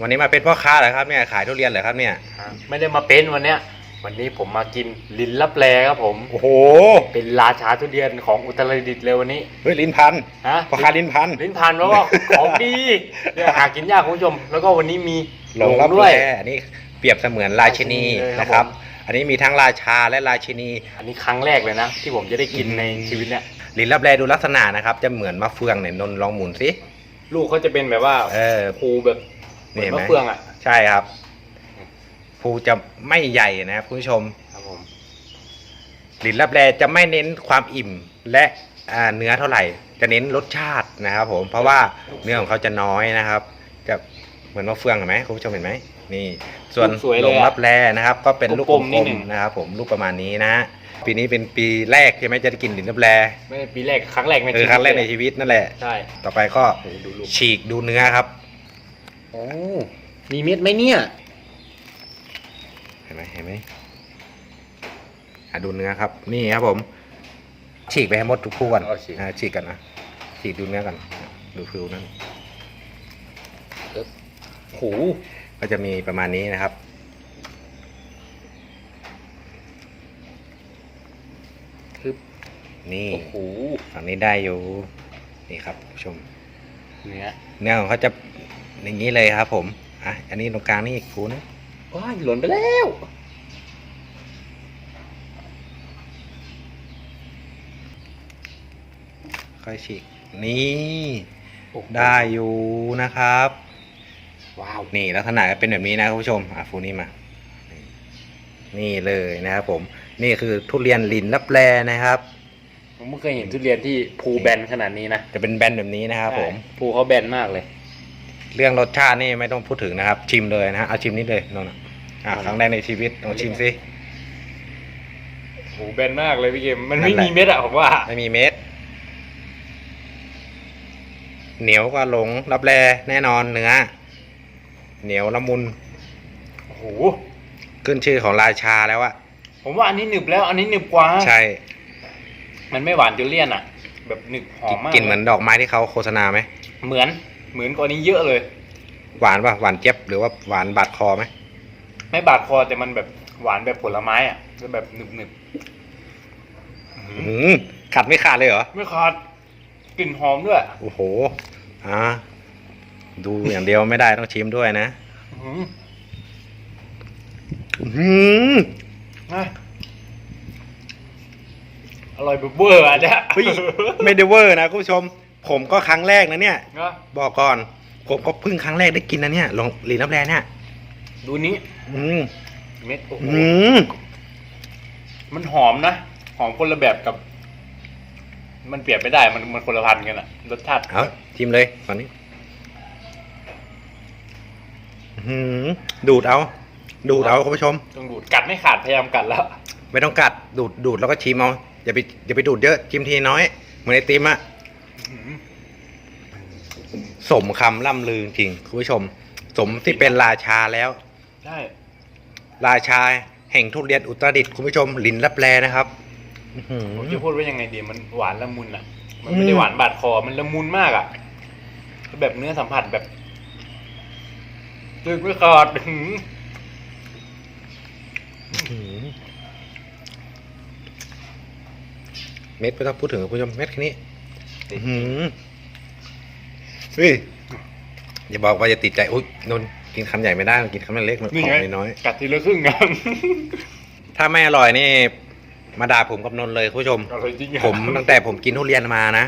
วันนี้มาเป็นพ่อค้าเหรอครับเนี่ยขายทุเรียนเหรอครับเนี่ยไม่ได้มาเป็นวันเนี้ย วันนี้ผมมากินลินลับแลครับผม โอ้โหเป็นราชาทุเรียนของอุตรดิตถ์เลยวันนี้ เฮ้ยลิ้นพันฮะ พ่อค้าลิ้นพัน ลิ้นพันแล้วก็ของดีเนี่ยหากินยากคุณผู้ชม แล้วก็วันนี้มีหลงรับด้ด้ววยยอันนี้เปรียบเสมือนราชินีราชินีเลยครับนะครับผมอันนี้มีทั้งราชาและราชินี อันนี้ครั้งแรกเลยนะ ที่ผมจะได้กินในชีวิตเนี่ยลิ้นรับแลดูลักษณะนะครับ จะเหมือนมะเฟืองเนี่ยนนท์ลองหมุนสิลูกเขาจะเป็นแบบว่าเออภูแบบเหมื นี่อนเห็นไหม มะเฟืองอะใช่ครับภูจะไม่ใหญ่นะครับคุณผู้ชม ครับผมลิ้นรับแลจะไม่เน้นความอิ่มและอ่าเนื้อเท่าไหร่ จะเน้นรสชาตินะครับผมเพราะว่าเนื้อของเขาจะน้อยนะครับ จะเหมือนมะเฟืองเห็นไหมคุณผู้ชมเห็นไหมนี่ส่วนลูกสวยหเลลยงอะรับแลนะครับ ก็เป็นลูกกกลมๆนิลดมหนึ่งๆนะครับ ผมลูกประมาณนี้นะปีนี้เป็นปีแรกใช่ไหมจะได้กินลิ้นรับแลไม่ได้ปีแรกครั้งแรกในเอชีอวิตครั้งแรกในเลยชีวิตนั่นแหละ ใช่ต่อไปก็โอ้โหดูลูกฉีกดูเนื้อครับโอ้มีเม็ดไหมเนี่ย เห็นไหมเห็นไหมอะดูเนื้อครับ นี่ครับผม ฉีกไปให้หมดทุกคู่ก่อนโอเคอ่าฉีกกันนะฉีกดูเนื้อกัน ดูฟิวนั่นโอ้โหก็จะมีประมาณนี้นะครับ คือนี่โอ้โหฝั่งนี้ได้อยู่ นี่ครับผู้ชม เนื้อเนื้อของเขาจะ อย่างนี้เลยครับผมอะอันนี้ตรงกลางนี่อีกฟูนึงว้ายหล่นไปแล้วค่อยฉีกนี่โอ้โหได้อยู่นะครับ ว้าวนี่ลักษณะก็เป็นแบบนี้นะคุณผู้ชมอะฟูนี่มา นี่เลยนะครับผม นี่คือทุเรียนลินลับแลนะครับผมไม่เคยเห็นทุเรียนที่ภูแบนขนาดนี้นะจะเป็นแบนแบบนี้นะครับผมใช่ภูเขาแบนมากเลย เรื่องรสชาตินี่ไม่ต้องพูดถึงนะครับ ชิมเลยนะฮะเอาชิมนิดเลยนนท์อะอะเอาครั้งแรกในชีวิตลองชิมสิภูแบนมากเลยพี่เกมมันนั่ไม่นแหละ มีเม็ดอะผมว่า ไม่มีเม็ด เหนียวก็หลงรับแลแน่นอนเนื้อ เหนียวละมุนโอ้โห ขึ้นชื่อของราชาแล้วอะผมว่าอันนี้หนึบแล้ว อันนี้หนึบกว่า ใช่มันไม่หวานจนเลี่ยนอะแบบหนึบหอมมากกลินเหมือนดอกไม้ที่เขาโฆษณาไหม เหมือน เหมือนกว่านี้เยอะเลย หวานป่ะหวานเจี๊ยบหรือว่าหวานบาดคอไหมไม่บาดคอแต่มันแบบหวานแบบผลไม้อะก็แบบหนึบหนึบๆอื้อหือื้ออหือกัดไม่ขาดเลยเหรอ ไม่ขาดกลิ่นหอมด้วยโอ้โห อ่า ดูอย่างเดียวไม่ได้ต้องชิมด้วยนะ อื้อหืออื้อหือนะอร่อยแบบเบอร์อะเนี่ยเฮ้ยไม่ได้เวอร์นะคุณผู้ชม ผมก็ครั้งแรกนะเนี่ย นะบอกก่อน ผมก็เพิ่งครั้งแรกได้กินนะเนี่ยลองลีน้ำแร่เนี่ย ดูนี้อืมเม็ดโอ้โหอืมมันหอมนะ หอมคนละแบบกับ มันเปรียบไม่ได้มันมันคนละพันกันอะรสชาติเอาชิมเลยตอนนี้อื้อหือดูดเอา ดูดเอาคุณผู้ชม ต้องดูดกัดไม่ขาดพยายามกัดแล้ว ไม่ต้องกัดดูดดูดแล้วก็ชิมเอาอย่าไปอย่าไปดูดเยอะชิมทีน้อย เหมือนไอติมอะ อื้อหือ สมคำล่ำลือจริงคุณผู้ชม สมที่เป็นราชาแล้ว ใช่ราชาแห่งทุเรียนอุตรดิตถ์คุณผู้ชมลินลับแลนะครับอื้อหือ ผมจะพูดว่ายังไงดีมันหวานละมุนอะมันอืไม่มได้หวานบาดคอมันละมุนมากอะแบบเนื้อสัมผัสแบบตึกไม่ขาดอื้อหืออื้อหือเม็ดไม่ต้องพูดถึงคุณผู้ชมเม็ดแค่นี้อื้อหือ เฮ้ยอย่าบอกว่าจะติดใจอุ้ยนนท์กินคำใหญ่ไม่ได้มันกินคำเล็กมันนี่ของไงน้อยกัดทีละครึ่งกันๆถ้าไม่อร่อยนี่ มาด่าผมกับนนท์เลยคุณผู้ชม อร่อยจริงอะผมตั้งแต่ผมกินทุเรียนมานะ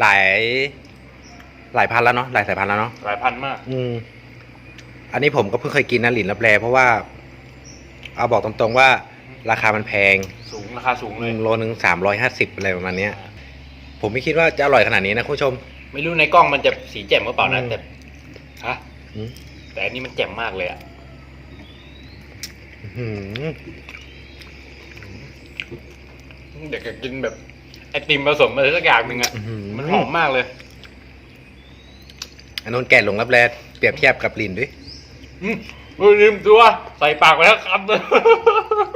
หลาย หลายพันแล้วเนาะหลายสายพันธุ์แล้วเนาะหลายพันมาก อืม อันนี้ผมก็เพิ่งเคยกินนะหลินรับแลเพราะว่า เอาบอกตรงๆว่า ราคามันแพงสูงราคาสูงเลยโลนึงสามร้อยห้าสิบอะไรประมาณเนี้ย ผมไม่คิดว่าจะอร่อยขนาดนี้นะคุณผู้ชม ไม่รู้ในกล้องมันจะสีแจ่มหรือเปล่านะอืมแต่ฮะอืม แต่อันนี้มันแจ่มมากเลยอะอื้อหือเด็กก็กินแบบไอติมผสมอะไรสักอย่างหนึ่งอะอื้อหือมันหอมมากเลย อันนนแกะหลงรับแลเปรียบเทียบกับลินด้วย อืมเฮ้ยลืมตัว ใส่ปากไปแล้วคำเลย อื้อหือ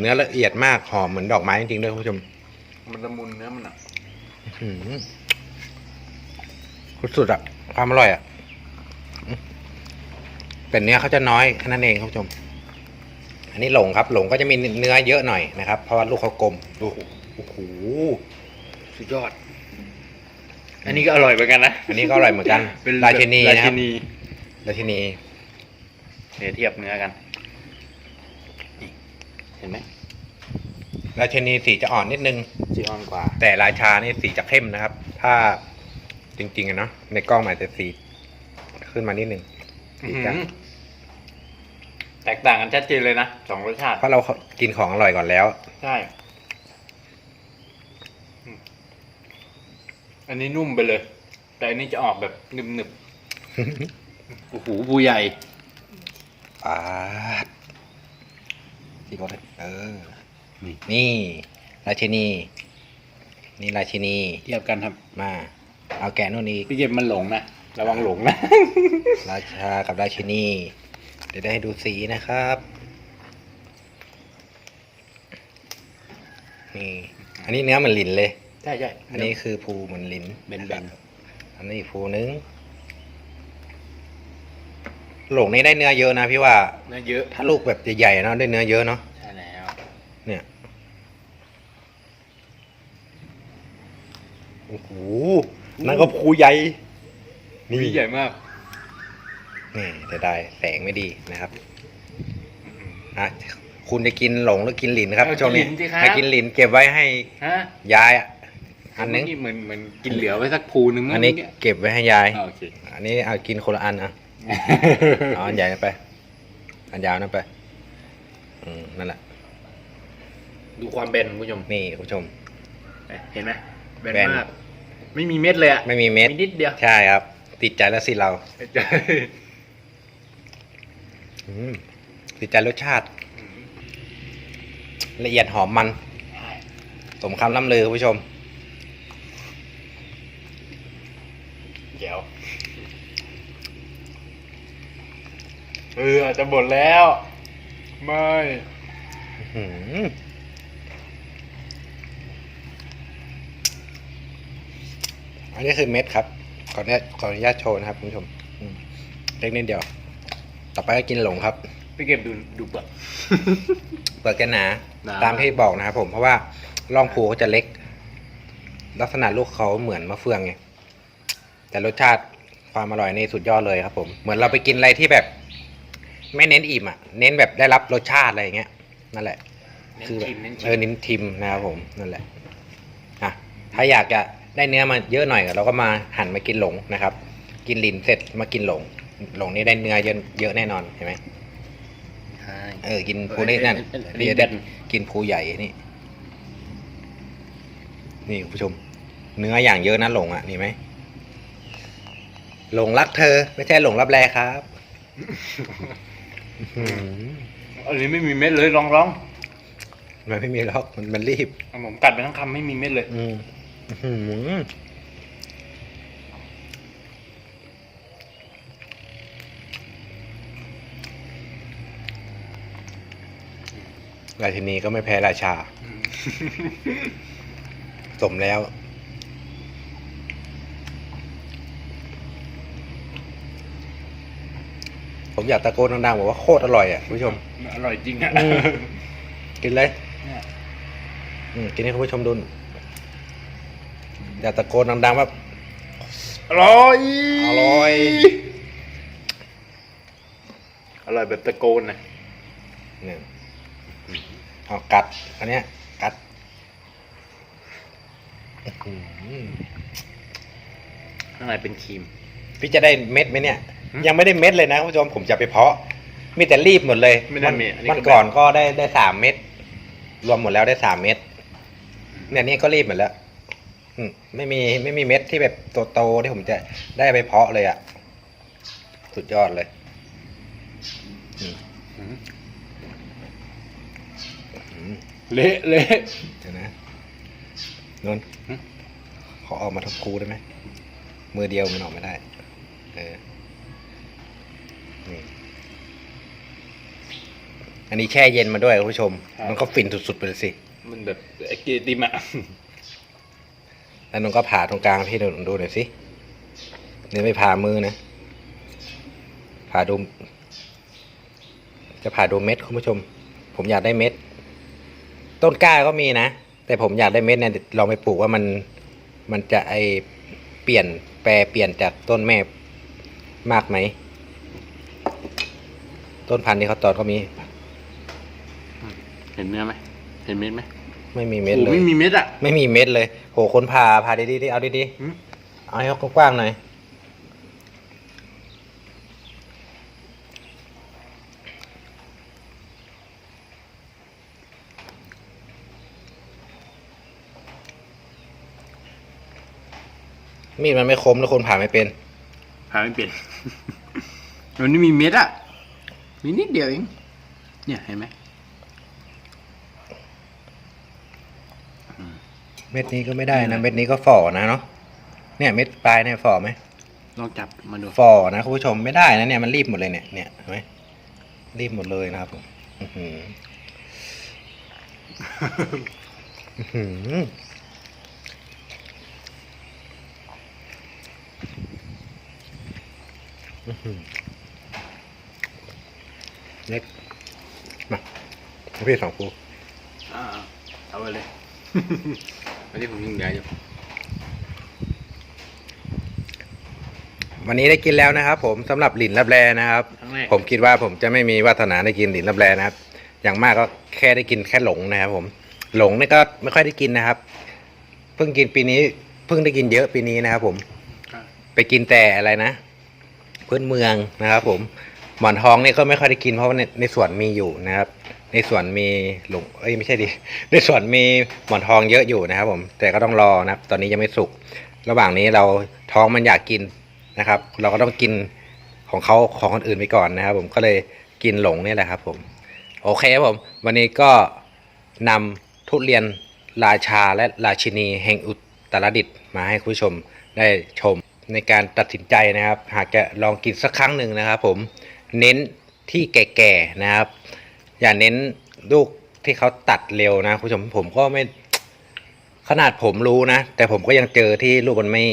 เนื้อละเอียดมากหอมเหมือนดอกไม้จริงๆด้วยคุณผู้ชม มันละมุนเนื้อมันอะหืมสุดๆอะความอร่อยอะอืมแต่เนื้อเขาจะน้อยแค่นั้นเองครับผู้ชม อันนี้หลงครับ หลงก็จะมีเนื้อเยอะหน่อยนะครับ เพราะว่าลูกเขากลมดูโอ้โหสุดยอด อันนี้ก็อร่อยเหมือนกันนะ อันนี้ก็อร่อยเหมือนกัน เป็นราชินีรานะคชิรับนีราชินีเดี๋ยวเทียบเนื้อกันนี่ เห็นไหมราชินีสีจะอ่อนนิดนึง จีออนกว่า แต่ราชานี่สีจะเข้มนะครับ ถ้าจริงๆอะเนาะในกล้องมันอาจจะสีขึ้นมานิดนึงสีจะอื้อหือแตกต่างกันชัดเจนเลยนะสองรสชาติ เพราะเรากินของอร่อยก่อนแล้ว ใช่อืมอันนี้นุ่มไปเลย แต่อันนี้จะออกแบบหนึบหนึบๆโอ้โหบูใหญ่อ่าที่ เขาเลยเออ นี่ นี่ราชินี นี่ราชินี เทียบกันครับ มา เอาแกะนู่นอีก พี่เก็บมันหลงนะระวังหลงนะ ราชากับราชินี เดี๋ยวได้ให้ดูสีนะครับ นี่ อันนี้เนื้อเหมันลิ้นเลย ใช่ใช่อันนี้คือภูเหมือนลิ้นเบนนะเบครับนอันนี้อีกภูนึง หลงนี่ได้เนื้อเยอะนะพี่ว่า เนื้อเยอะถ้าลูกแบบใหญ่ๆเนาะได้เนื้อเยอะเนาะใช่แล้วเนี่ยโอ้โหนั่นก็ภูใหญ่นี่นี่ใหญ่มากนี่จะได้แสงไม่ดีนะครับอะคุณจะกินหลงหรือกินหลินครับเอาช่วงนี้กินหลินสิครับให้กินหลินเก็บไว้ให้ฮะยายอะอันนึงเมื่กี้เหมือนเหมือนกินเหลือไว้สักภูหนึ่งมั้งอันนี้เมื่กี้เก็บไว้ให้ยายอ่าโอเคอันนี้เอากินคนละอันอะ เอาอันใหญ่นั่นไป อันยาวนั่นไปอืมนั่นแหละดูความเบนคุณผู้ชมนี่คุณผู้ชม เห็นไหมแบนแบน มาก ไม่มีเม็ดเลยอะไม่มีเม็ดมีนิดเดียวใช่ครับ ติดใจแล้วสิเราใช่อืมติดใจรสชาติ ละเอียดหอมมัน สมคำล่ำลือคุณผู้ชม เดี๋ยว เออจะหมดแล้ว ไม่อื้อหืออันนี้คือเม็ดครับ ขออนุญาตขออนุญาตโชว์นะครับคุณผู้ชมอืมเล็กนิดเดียว ต่อไปก็กินหลงครับ พี่เก็บดูดูเปลือก เปลือกจะหนา หนา ตามที่บอกนะครับผมเพราะว่าร่องภูเขาจะเล็ก ลักษณะลูกเขาเหมือนมะเฟืองไงแต่รสชาติความอร่อยนี่สุดยอดเลยครับผม เหมือนเราไปกินอะไรที่แบบ ไม่เน้นอิ่มอะ เน้นแบบได้รับรสชาติอะไรอย่างเงี้ย นั่นแหละ เน้นคือแบบชิมเน้นชิเออมเน้นทิมนะครับผมนั่นแหละอะถ้าอยากจะได้เนื้อมาเยอะหน่อยเราก็มาหั่นมากินหลงนะครับ กินลิ้นเสร็จมากินหลง หลงนี่ได้เนื้อเยอะเยอะแน่นอนเห็นไหมใช่ เออกินภูนี่นั่นเออเออเออเดี๋ยวเด่ได้นกินภูใหญ่นี่ นี่คุณผู้ชม เนื้ออย่างเยอะนะหลงอะนี่ไหมหลงรักเธอ ไม่ใช่หลงรับแลครับ อื้อหืออันนี้ไม่มีเม็ดเลยลองลองมันไม่มีหรอกมันมันรีบเอาผมกัดไปทั้งคำไม่มีเม็ดเลย อืมอื้อหือราชินีก็ไม่แพ้ราชา สมแล้ว ผมอยากตะโกนดังๆบอกว่าโคตรอร่อยอะคุณผู้ชม อร่อยจริงอะอืม กินเลยเนี่ยอืมกินให้คุณผู้ชมดูอยากตะโกนดังๆว่า อร่อย อร่อย อร่อยแบบตะโกนนะเนี่ยเอากัด อันเนี้ย กัดอื้อหือข้างในเป็นครีมพี่จะได้เม็ดไหมเนี่ยหืม ยังไม่ได้เม็ดเลยนะคุณผู้ชมผมจะไปเพาะ มีแต่รีบหมดเลยไม่ได้วันมีอันนี้วันคือก่อนก็ได้ได้สามเม็ดรวมหมดแล้วได้สามเม็ดเนี่ยนี่ก็รีบหมดแล้วอืมไม่มีไม่มีเม็ดที่แบบโตๆที่ผมจะได้ไปเพาะเลยอะสุดยอดเลย อืมอืมอืมเละเละ เดี๋ยวนะนนท์หึ ขอออกมาทับครูได้ไหมมือเดียวมันออกไม่ได้ เออ อันนี้แช่เย็นมาด้วยคุณผู้ชมมันก็ฟินสุดๆไปเลยสิ มันแบบไอเกติมอะแล้วนุ่นก็ผ่าตรงกลางพี่นุ่นดูหน่อยสิเดี๋ยวไม่ผ่ามือนะ ผ่าดู จะผ่าดูเม็ดคุณผู้ชม ผมอยากได้เม็ด ต้นกล้าก็มีนะ แต่ผมอยากได้เม็ดเนี่ยลองไปปลูกว่ามัน มันจะไอเปลี่ยนแปรเปลี่ยนจากต้นแม่มากไหม ต้นพันธุ์ที่เขาตอนก็มี เห็นเนื้อไหมเห็นเม็ดไหมไม่มีเม็ดโอ้เลย ไม่มีเม็ดอะ ไม่มีเม็ดเลย โห คนผ่าผ่าดีๆดิเอาดีหืม ๆ เอาให้กว้างๆหน่อย มีดมันไม่คมแล้วคนผ่าไม่เป็น หาไม่เป็นมันไม่มีเม็ดอะ มีนิดเดียวเอง เนี่ยเห็นไหม เม็ดนี้ก็ไม่ได้นะเม็ดนี้ก็ฝ่อนะเนาะเนี่ยเม็ดปลายเนี่ยฝ่อไหมลองจับมาดูฝ่อนะคุณผู้ชมไม่ได้นะเนี่ยมันรีบหมดเลยเนี่ยเนี่ยเห็นไหมรีบหมดเลยนะครับผมอื้อหืออื้อหืออื้อหือเล็กมาให้พี่สองกูอ่าเอาไปเลย อันนี้ผมยิงเหลืออยู่วันนี้ได้กินแล้วนะครับ ผมสำหรับหลินรับแรนะครับ ครั้งแรกผมคิดว่าผมจะไม่มีวาสนาได้กินหลินรับแรนะครับ อย่างมากก็แค่ได้กินแค่หลงนะครับผม หลงนี่ก็ไม่ค่อยได้กินนะครับ เพิ่งกินปีนี้เพิ่งได้กินเยอะปีนี้นะครับ ผมอะไปกินแต่อะไรนะพื้นเมืองนะครับ ผมหมอนทองนี่ก็ไม่ค่อยได้กินเพราะว่าในในสวนมีอยู่นะครับ ในสวนมีหลงเอ้ยไม่ใช่ดิในสวนมีหมอนทองเยอะอยู่นะครับ ผม แต่ก็ต้องรอนะครับ ตอนนี้ยังไม่สุก ระหว่างนี้เราท้องมันอยากกินนะครับ เราก็ต้องกินของเขาของคนอื่นไปก่อนนะครับ ผมก็เลยกินหลงนี่แหละครับ ผม โอเคครับผม วันนี้ก็นำทุเรียนราชาและราชินีแห่งอุตรดิตถ์มาให้คุณผู้ชมได้ชมในการตัดสินใจนะครับ หากจะลองกินสักครั้งหนึ่งนะครับ ผมเน้นที่แก่ๆนะครับ อย่าเน้นลูกที่เขาตัดเร็วนะคุณผู้ชมผมก็ไม่ขนาดผมรู้นะ แต่ผมก็ยังเจอที่ลูกมันไม่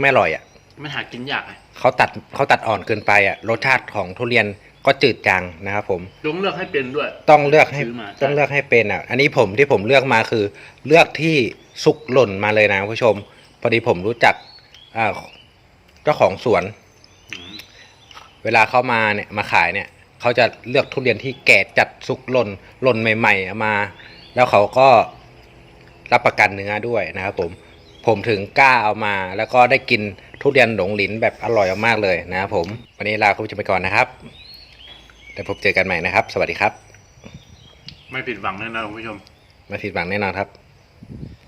ไม่อร่อยอะ่ะมันหากินยากอะเขาตัดเขาตัดอ่อนเกินไปอะ่ะรสชาติของทุเรียนก็จืดจางนะครับผมลุงเลือกให้เป็นด้วย ต้องเลือกให้ซื้อมาต้องเลือกให้เป็นอะ อันนี้ผมที่ผมเลือกมาคือ เลือกที่สุกหล่นมาเลยนะคุณผู้ชม พอดีผมรู้จักอ่าเจ้าของสวนอืมเวลาเขามาเนี่ยมาขายเนี่ย เขาจะเลือกทุเรียนที่แก่จัดสุกหล่นหล่นใหม่ๆเอามา แล้วเขาก็รับประกันเนื้อด้วยนะครับผมผมถึงกล้าเอามา แล้วก็ได้กินทุเรียนหลงหลินแบบอร่อยมากๆเลยนะครับผมวันนี้ลาคุณผู้ชมไปก่อนนะครับเดี๋ยวพบเจอกันใหม่นะครับ สวัสดีครับ ไม่ผิดหวังแน่นอนคุณผู้ชม ไมาผิดหวังแน่นอนครับ